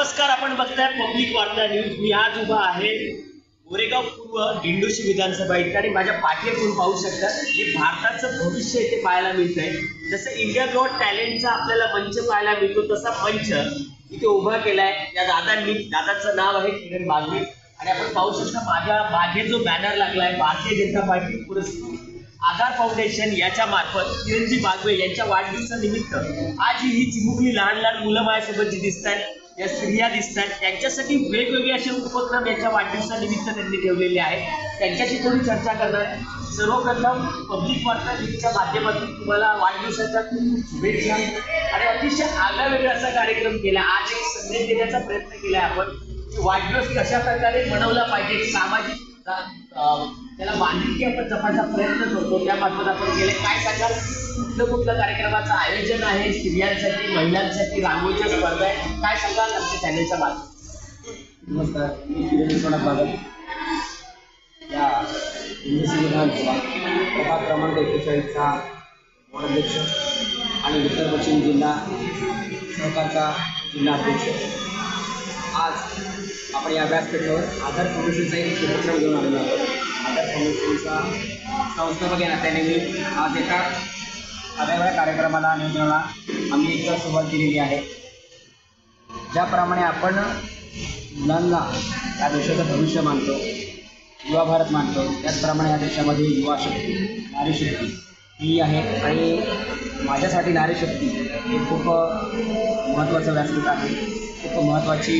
नमस्कार आपण बघताय पब्लिक वार्ता न्यूज. मी आज उभा आहे गोरेगाव पूर्व दिंडोशी विधानसभा इथे आणि माझ्या पाठीवर पाहू शकता हे भारताचं भविष्य इथे पाहायला मिळतंय. जसं इंडिया गॉट टॅलेंटचा आपल्याला मंच पाहायला मिळतो तसा मंच इथे उभा केलाय. या दादांनी दादाचं नाव आहे किरण बागवे. आणि आपण पाहू शकता माझ्या मागे जो बॅनर लागलाय भारतीय जनता पार्टी पुरस्कार आधार फाउंडेशन याच्या मार्फत किरणजी बागवे यांच्या वाढदिवसानिमित्त आज ही चिमुकली लहान लहान मुलं माझ्यासोबत जी दिसत आहेत या स्त्रिया दिसतात यांच्यासाठी त्यांच्यासाठी वेगवेगळे असे उपक्रम यांच्या वाढदिवसानिमित्त त्यांनी ठेवलेले आहेत. त्यांच्याशी थोडी चर्चा करणार आहे. सर्वप्रथम पब्लिक वार्ता न्यूजच्या माध्यमातून तुम्हाला वाढदिवसाच्या खूप खूप शुभेच्छा. आणि अतिशय आगळावेगळा असा कार्यक्रम केला. आज एक संदेश देण्याचा प्रयत्न केला आपण की वाढदिवस कशा प्रकारे मनवला पाहिजे सामाजिक त्याला बांधिलकी आपण जपायचा प्रयत्न करतो. त्या मार्फत आपण केले. काय सांगाल? कुठलं कुठलं कार्यक्रमाचं आयोजन आहे? स्त्रियांसाठी महिलांसाठी रांगोळीच्या स्पर्धा आहे. काय सांगाल आमच्या चॅनलच्या मार्फत? नमस्कार. मी किरण बागल या प्रभाग क्रमांक एकेचाळीसचा आणि उत्तर पश्चिम जिल्हा सहकारचा जिल्हा अध्यक्ष. आज आपण या व्यासपीठावर आधार फाउंडेशनचा एक उपक्रम घेऊन आलेलो आहोत. आधार फाउंडेशनचा संस्थापक या नात्याने मी आज एका आगळ्या कार्यक्रमाला नियोजनाला आम्ही एक सुरुवात केलेली आहे. ज्याप्रमाणे आपण मुलांना या देशाचं भविष्य मानतो युवा भारत मानतो त्याचप्रमाणे या देशामध्ये युवा शक्ती नारी शक्ती ही आहे. आणि माझ्यासाठी नारी शक्ती हे खूप महत्त्वाचं व्यासपीठ आहे. खूप महत्त्वाची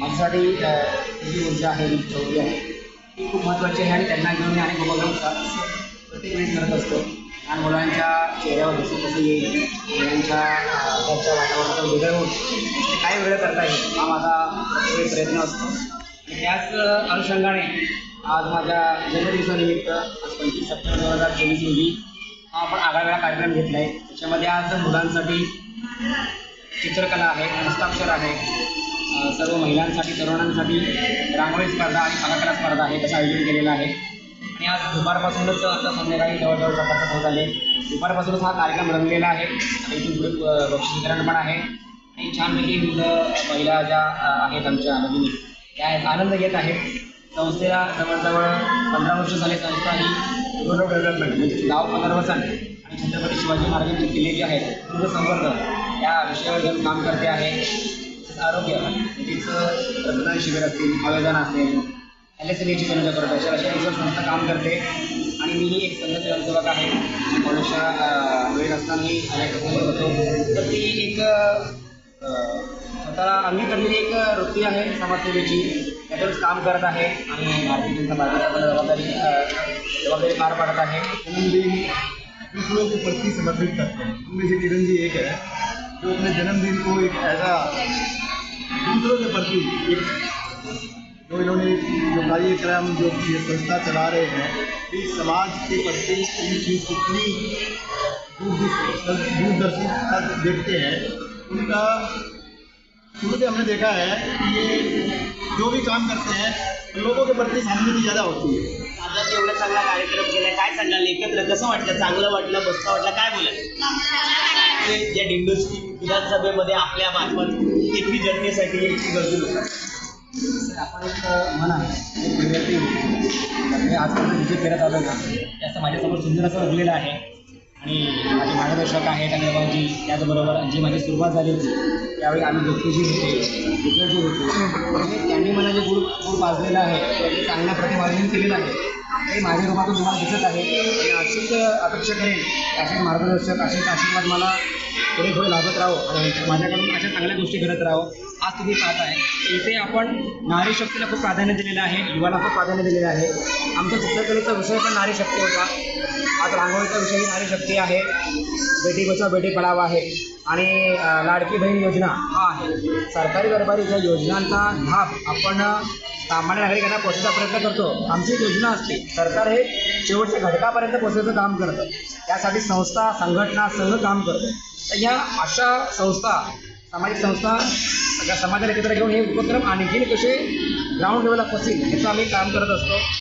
माझ्यासाठी ही जी ऊर्जा आहे ही आहे ती खूप महत्त्वाची आहे आणि त्यांना घेऊन मी अनेक उपक्रम प्रत्येक वेळी करत असतो. लहान मुलांच्या चेहऱ्यावर दिसून कसं येईल मुलांच्या घरच्या वातावरणातून वेगळं होऊन ते काय वेगळं करता येईल हा माझा वेळ प्रयत्न असतो. त्याच अनुषंगाने आज माझ्या जन्मदिवसानिमित्त आज पंचवीस सप्टेंबर दोन हजार चोवीस रोजी हा आपण आगळावेगळा कार्यक्रम घेतला आहे त्याच्यामध्ये आज मुलांसाठी चित्रकला आहे हस्ताक्षर आहे. सर्व महिलांसाठी तरुणांसाठी रांगोळी स्पर्धा आणि कलाकला स्पर्धा आहे त्याचं आयोजन केलेलं आहे. आणि आज दुपारपासूनच आता संध्याकाळी जवळजवळ सकाळचं होत आले दुपारपासूनच हा कार्यक्रम रंगलेला आहे. आणि इथून पुढे ब- बक्षीस वितरण पण आहे. आणि छानपैकी मुलं महिला ज्या आहेत आमच्या नवीन त्या आनंद घेत आहेत. संस्थेला जवळजवळ पंधरा वर्ष झाले संस्था ही रुरल डेव्हलपमेंट म्हणजे गाव पुनर्वसन आणि छत्रपती शिवाजी महाराजांचे किल्ले जे आहेत पूर्ण संवर्धन या विषयावर घेऊन काम करते आहे आरोग्य. निधीचं रक्तदान शिबिर असतील आवेदन असेल एल एस एल एची जनजागृती अशा अशा विषयावर संस्था काम करते. आणि मीही एक संघ स्वयंसेवक आहे. कॉलेजच्या वेळ असतानाही अनेक होतो. तर ती एक स्वतःला अंगी करलेली एक वृत्ती आहे समाजसेवेची. त्यातूनच काम करत आहे. आणि भारतीय जनता पार्टीची पण जबाबदारी जबाबदारी पार पाडत आहे. जन्मदिन दूसरों समर्पित करते. म्हणजे उनमें किरण जी एक आहे. जो अपने जन्मदिन को एक ऐसा दूसरों के प्रति एक जो इन्होंने जो कार्यक्रम जो ये संस्था चला रहे हैं कि समाज के प्रति इनकी कितनी दूरदर्शी दूरदर्शिता देखते हैं, उनका शुरू से हमने देखा है कि ये जो भी काम करते हैं, लोगों के प्रति सहानुभूति ज़्यादा होती है। एवढा चांगला कार्यक्रम केलाय. काय सांगाल? एकत्र कसं वाटलं? चांगलं वाटलं? वाटलं? काय या दिंडोशी विधानसभेमध्ये आपल्या मार्फत एकवी जनतेसाठी एकवी गरजू लोक आपण एक म्हणा एक विद्यार्थी मी आजपर्यंत जिथे फिरत आलो ना त्याचं माझ्यासमोर सुंदर असं उरलेलं आहे. आणि माझे मार्गदर्शक आहेत अनिलबाजी त्याचबरोबर जी माझी सुरुवात झाली होती त्यावेळी आम्ही दोघेजी होते विद्यार्थी होते. म्हणजे त्यांनी मला जे गुड गुड पाजलेलं आहे ते चांगल्या प्रतिपादन केलेलं आहे. हे माझ्या रूपातून तुम्हाला दिसत आहे. आणि अशीच अपेक्षा करेन असेच मार्गदर्शक असेच आशीर्वाद मला पुढे पुढे लाभत राहो माझ्याकडून अशा चांगल्या गोष्टी घडत राहो. आज तुम्ही पाहत आहे. इथे आपण नारी शक्तीला खूप प्राधान्य दिलेलं आहे युवाला खूप प्राधान्य दिलेलं आहे. आमचा चित्रकलेचा विषय पण नारी शक्ती होता. आज रांगोळीचा विषय ही नारी शक्ती आहे. बेटी बचाव बेटी पढाव आहे. आणि लाडकी बहीण योजना हा आहे. सरकारी दरबारी ज्या योजनांचा लाभ आपण सामान्य नागरिकांना पोहोचण्याचा प्रयत्न करतो. आमची योजना असते. सरकार हे शेवटच्या घटकापर्यंत पोचायचं काम करतं. त्यासाठी संस्था संघटना संघ काम करतं. तर ह्या अशा संस्था सामाजिक संस्था सगळ्या समाजाला एकत्र घेऊन हे उपक्रम आणखीन कसे ग्राउंड लेवलला पोचतील याचं आम्ही काम करत असतो.